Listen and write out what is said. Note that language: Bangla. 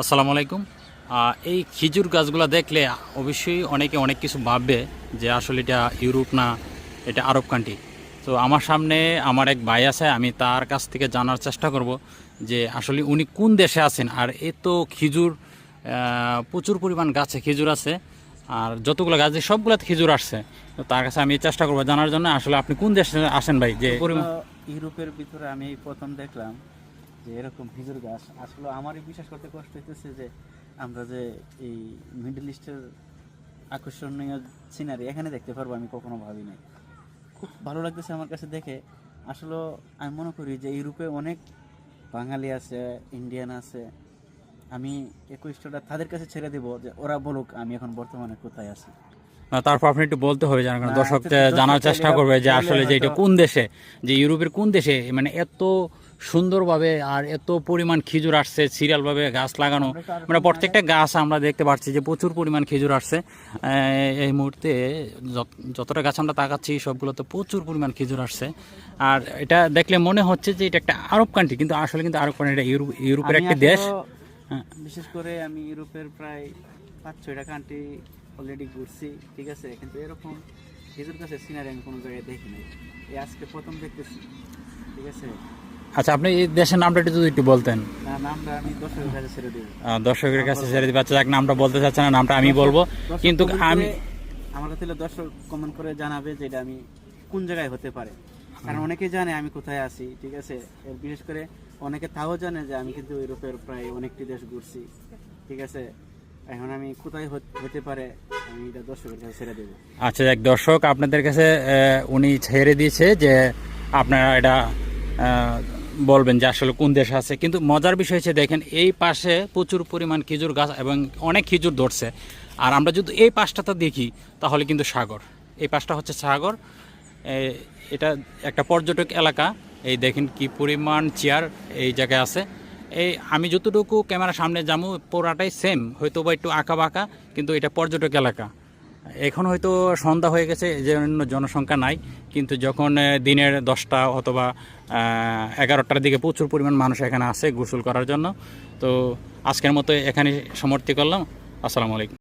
আসসালামু আলাইকুম। এই খেজুর গাছগুলো দেখলে অবশ্যই অনেকে অনেক কিছু ভাববে যে আসলে এটা ইউরোপ না এটা আরব কান্ট্রি তো আমার সামনে আমার এক ভাই আছে আমি তার কাছ থেকে জানার চেষ্টা করব যে আসলে উনি কোন দেশে আছেন। আর এ তো খেজুর প্রচুর পরিমাণ গাছে খেজুর আছে আর যতগুলো গাছ আছে, সবগুলোতে খেজুর আসছে। তো তার কাছে আমি চেষ্টা করব জানার জন্য। আসলে আপনি কোন দেশে আসেন ভাই? যে ইউরোপের ভিতরে আমি প্রথম দেখলাম যে এরকম খেজুর গাছ আসলে আমারই বিশ্বাস করতে কষ্ট হইতেছে যে আমরা যে এই মিডল ইস্টের আকর্ষণীয় সিনারি এখানে দেখতে পারব আমি কখনো ভাবি নাই। খুব ভালো লাগতেছে আমার কাছে দেখে। আসলে আমি মনে করি যে ইউরোপে অনেক বাঙালি আছে ইন্ডিয়ান আছে। আমি একুশটা তাদের কাছে ছেড়ে দেবো যে ওরা বলুক আমি এখন বর্তমানে কোথায় আছি। না, তারপর আপনি একটু বলতে হবে জানার কারণ। দর্শক জানার চেষ্টা করবে যে আসলে যে এটা কোন দেশে যে ইউরোপের কোন দেশে মানে এত সুন্দরভাবে আর এত পরিমাণ খেজুর আসছে সিরিয়ালভাবে গাছ লাগানো। আমরা মানে প্রত্যেকটা গাছ আমরা দেখতে পাচ্ছি যে প্রচুর পরিমাণ খেজুর আসছে। এই মুহূর্তে যতটা গাছ আমরা তাকাচ্ছি সবগুলোতে প্রচুর পরিমাণ খেজুর আসছে। আর এটা দেখলে মনে হচ্ছে যে এটা একটা আরব কান্ট্রি কিন্তু আসলে কিন্তু আরব কান্ট্রি এটা ইউরোপ ইউরোপের একটা দেশ। হ্যাঁ। বিশেষ করে আমি ইউরোপের প্রায় পাঁচ ছয়টা কান্ট্রি অলরেডি ঘুরছি ঠিক আছে? কিন্তু এরকম খেজুর গাছের সিনারি আমি কোনো জায়গায় দেখিনি এই আজকে প্রথম দেখতেছি ঠিক আছে? আচ্ছা আপনি এই দেশের নামটা একটু যদি একটু বলতেন। না নামটা আমি দর্শকের কাছে ছেড়ে দেবো। আহ, দর্শকের কাছে ছেড়ে দিতে পারছে যাক নামটা বলতে চাচ্ছে না নামটা আমি বলব। কিন্তু আমি আমার কাছে দর্শক কমেন্ট করে জানাবে যে এটা আমি কোন জায়গায় হতে পারে। কারণ অনেকে জানে আমি কোথায় আছি ঠিক আছে? বিশেষ করে অনেকে তাও জানে যে আমি কিন্তু ইউরোপের প্রায় অনেকটি দেশ ঘুরছি ঠিক আছে? এখন আমি কোথায় হত- পারে আমি এটা দর্শকের কাছে ছেড়ে দেবো। আচ্ছা এক দর্শক আপনাদের কাছে উনি ছেড়ে দিয়েছে যে আপনারা এটা বলবেন যে আসলে কোন দেশে আছে। কিন্তু মজার বিষয় হচ্ছে দেখেন, এই পাশে প্রচুর পরিমাণ খেজুর গাছ এবং অনেক খেজুর ধরছে। আর আমরা যদি এই পাশটাতে দেখি, তাহলে কিন্তু সাগর। এই পাশটা হচ্ছে সাগর। এটা একটা পর্যটক এলাকা। এই দেখেন কি পরিমাণ চেয়ার এই জায়গায় আছে। এই, আমি যতটুকু ক্যামেরার সামনে যাব পুরাটাই সেম হয়তো বা একটু আঁকা বাঁকা কিন্তু এটা পর্যটক এলাকা। এখন হয়তো সন্ধ্যা হয়ে গেছে যে জনসংখ্যা নাই, কিন্তু যখন দিনের দশটা অথবা এগারোটার দিকে প্রচুর পরিমাণ মানুষ এখানে আসে গোসল করার জন্য। তো আজকের মতো এখানে সমর্থি করলাম। আসসালামু আলাইকুম।